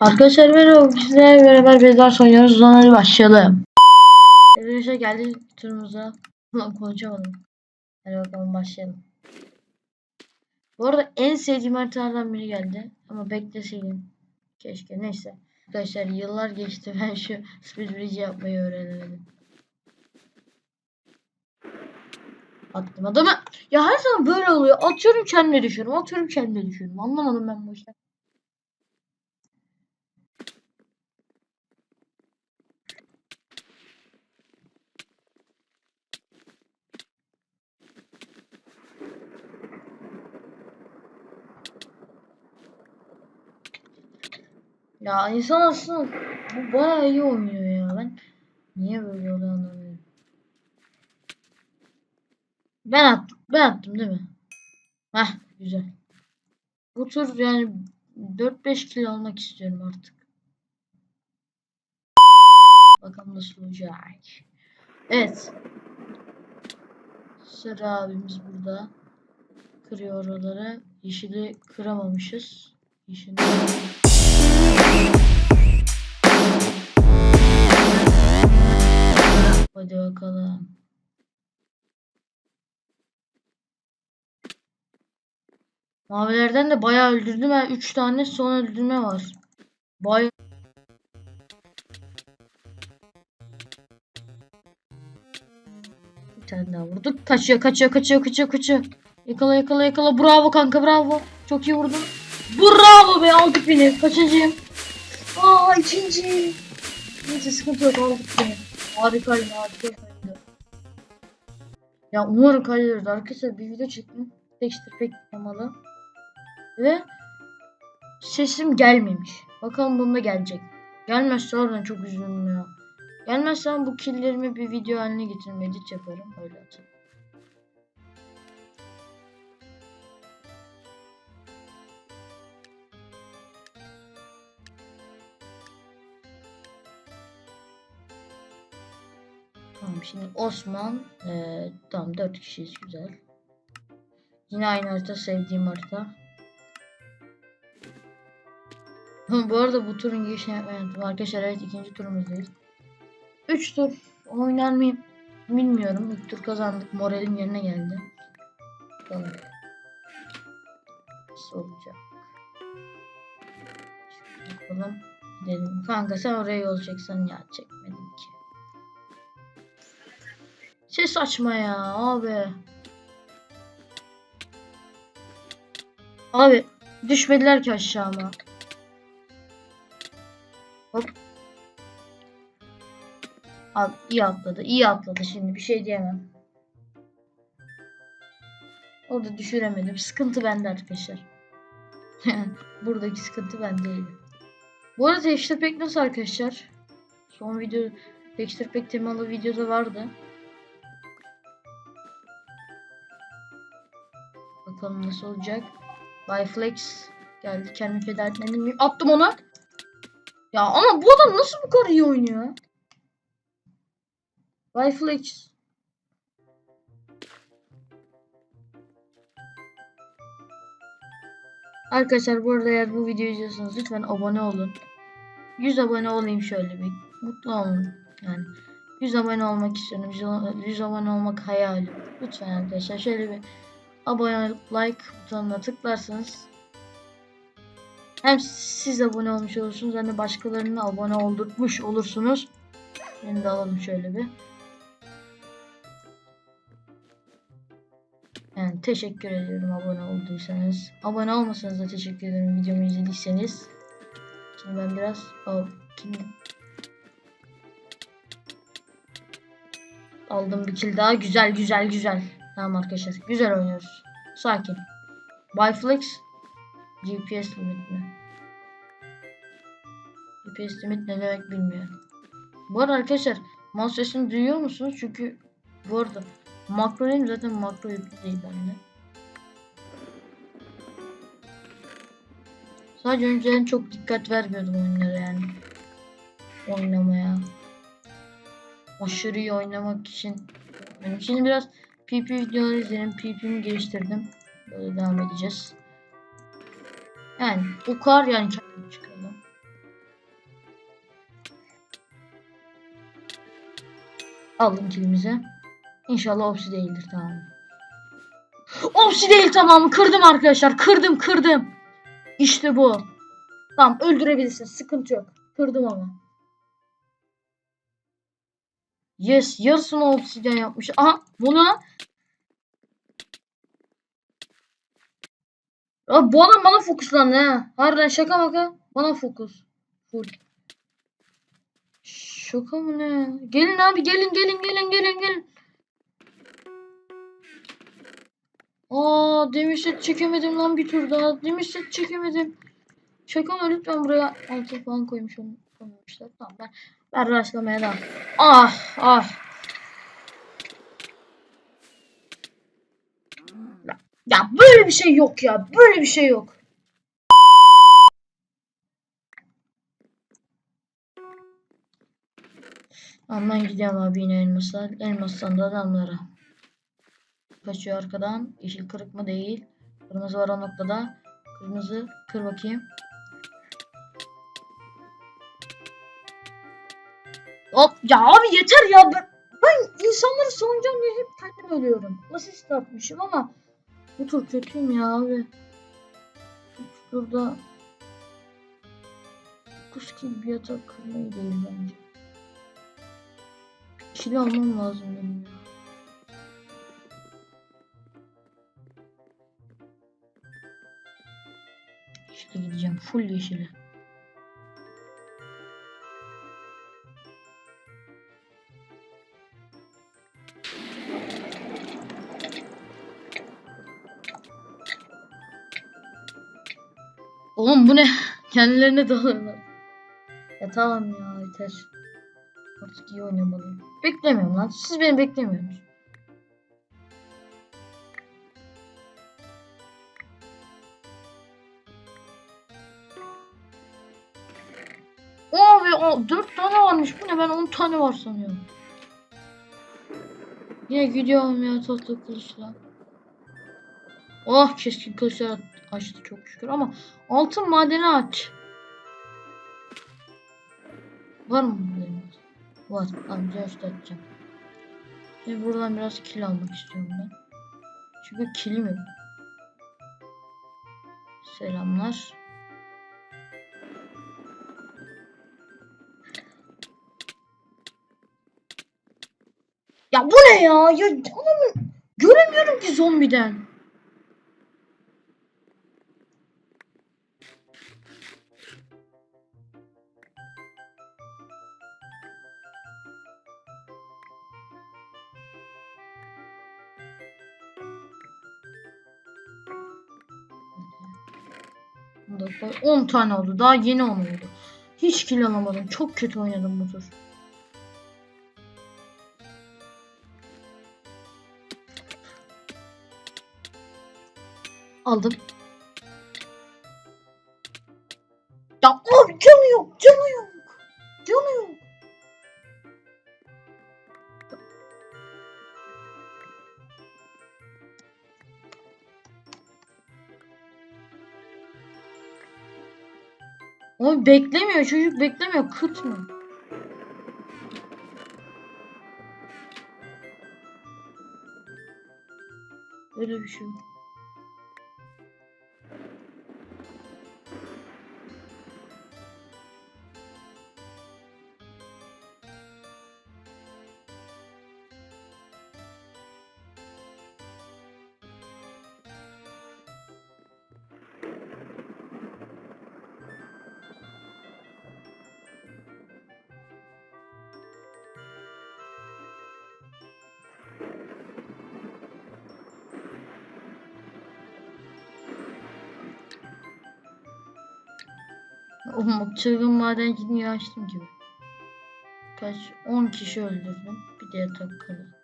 Arkadaşlar merhaba sizlerle beraber Bedwars oynuyoruz. O zaman hadi başlayalım. Arkadaşlar geldik turumuza. Konuşamadım. Hadi bakalım başlayalım. Bu arada en sevdiğim haritalardan biri geldi. Ama bekleseydim. Keşke neyse. Arkadaşlar yıllar geçti ben şu speed bridge yapmayı öğrenemedim. Attım adamı. Ya her zaman böyle oluyor. Atıyorum kendime düşüyorum. Atıyorum kendime düşüyorum. Anlamadım ben bu işten. Ya insan aslında bu bayağı iyi oynuyor ya. Ben niye böyle oluyor anlamıyorum. Ben attım. Ben attım değil mi? Heh güzel. Bu tur yani 4-5 kilo almak istiyorum artık. Bakalım nasıl olacak. Evet. Sarı abimiz burada. Kırıyor oraları. Yeşili kıramamışız. Yeşili... Mavilerden de bayağı öldürdüm. Ben 3 tane son öldürme var. Bay Bir tane daha vurduk. Kaçıyor, kaçıyor, kaçıyor, kaçıyor, kaçıyor. Yakala, yakala, yakala. Bravo kanka, bravo. Çok iyi vurdun. Bravo be, aldık beni. Kaçıncıyım? Aa, ikinci. Neyse sıkıntı yok, aldık beni. Harikaydı, harikaydı. Ya umarım kaydediyoruz. Arkadaşlar bir video çektim. Texture pek temalı. Ve sesim gelmemiş. Bakalım bunda gelecek. Gelmezse oradan çok üzülürüm ya. Gelmezse bu killlerimi bir video haline getiririm. Edit yaparım. Öyle atayım. Tamam şimdi Osman. Ee, tamam 4 kişiyiz güzel. Yine aynı harita sevdiğim harita. Bu arada bu turun girişini unuttum. Arkadaşlar evet ikinci turumuzdayız. 3 tur oynar mıyım bilmiyorum. İlk tur kazandık. Moralim yerine geldi. Bakalım. Nasıl olacak? Şöyle Bakalım. Gidelim. Kanka sen oraya yol çeksen ya çekmedim ki. Ses açma ya abi. Abi düşmediler ki aşağıma. Hop. Abi iyi atladı. iyi atladı şimdi bir şey diyemem. Orada düşüremedim. Sıkıntı bende arkadaşlar. Buradaki sıkıntı ben değilim. Bu arada Texture Pack nasıl arkadaşlar? Son video Texture Pack temalı videoda vardı. Bakalım nasıl olacak. Byflex geldi. Kendimi feda etmedim? Attım ona. Ya ama bu adam nasıl bu kadar iyi oynuyor? Byflex. Arkadaşlar bu arada eğer bu videoyu izliyorsanız lütfen abone olun. 100 abone olayım şöyle bir. Mutlu olun. Yani 100 abone olmak istiyorum. 100, 100 abone olmak hayalim. Lütfen arkadaşlar şöyle bir abone like butonuna tıklarsanız hem siz abone olmuş olursunuz hem de başkalarını abone oldurtmuş olursunuz. Beni de alalım şöyle bir. Yani teşekkür ediyorum abone olduysanız. Abone olmasanız da teşekkür ederim videomu izlediyseniz. Şimdi ben biraz oh, aldım bir kill daha. Güzel güzel güzel. Tamam arkadaşlar. Güzel oynuyoruz. Sakin. Byflex GPS limit mi? GPS limit ne demek bilmiyorum. Bu arada arkadaşlar mouse sesini duyuyor musunuz? Çünkü bu arada makro değil zaten makro yüklü değil bende. Sadece önceden çok dikkat vermiyordum oyunlara yani. Oynamaya. Aşırı iyi oynamak için. Benim şimdi biraz PP videoları izledim. PP'mi geliştirdim. Böyle devam edeceğiz. Yani bu kadar yani kendim çıkardım. Aldım kilimizi. İnşallah opsi değildir tamam. Opsi değil tamam kırdım arkadaşlar kırdım kırdım. İşte bu. Tamam öldürebilirsin sıkıntı yok. Kırdım onu. Yes yarısını obsidyen yapmış. Aha bunu Ya bu adam bana fokuslandı ha. Harbiden şaka maka. Bana fokus. Full. Şaka mı ne? Gelin abi gelin gelin gelin gelin gelin. Aa demir set çekemedim lan bir tur daha. Demir set çekemedim. Şaka mı lütfen buraya altı falan koymuş onu koymamışlar. Tamam ben ben rastlamaya devam. Ah ah. Ya, böyle bir şey yok ya. Böyle bir şey yok. Ben gidiyorum abi yine elmasa. Elmastan da adamlara. Kaçıyor arkadan. Yeşil kırık mı değil. Kırmızı var o noktada. Kırmızı kır bakayım. Hop ya abi yeter ya ben, ben insanları savunacağım diye hep kendim ölüyorum. Asist atmışım ama bu tur kötüyüm ya abi. Bu turda 9 kill bir atak kırmayı değil bence. Kill almam lazım benim ya. İşte gideceğim full yeşile. Oğlum bu ne? Kendilerine dalıyorlar. Ya tamam ya yeter. Artık iyi oynamalıyım. Beklemiyorum lan. Siz beni beklemiyorsunuz. Abi o 4 tane varmış. Bu ne ben 10 tane var sanıyorum. Yine gidiyorum ya tatlı kılıçla. Oh keskin kılıçlar açtı çok şükür ama altın madeni aç. Var mı benim? Var. Tamam göstereceğim. Şimdi buradan biraz kil almak istiyorum ben. Çünkü kilim yok. Selamlar. Ya bu ne ya? Ya adamı göremiyorum ki zombiden. Bir dakika, 10 tane oldu. Daha yeni 10 oldu. Hiç kill alamadım. Çok kötü oynadım bu tur. Aldım. Abi beklemiyor çocuk beklemiyor kıt mı? Öyle bir şey Oğlum çılgın madenciliği açtım gibi. Kaç? 10 kişi öldürdüm. Bir de yatak kaldı.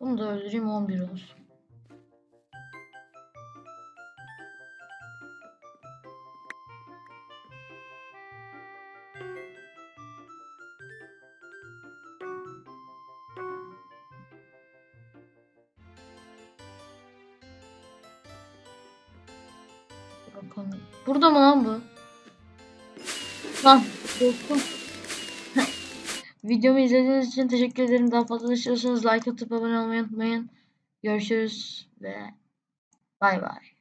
Bunu da öldüreyim 11 olsun. Bakalım. Burada mı lan bu? Lan dostum. Videomu izlediğiniz için teşekkür ederim. Daha fazla istiyorsanız like atıp abone olmayı unutmayın. Görüşürüz ve bay bay.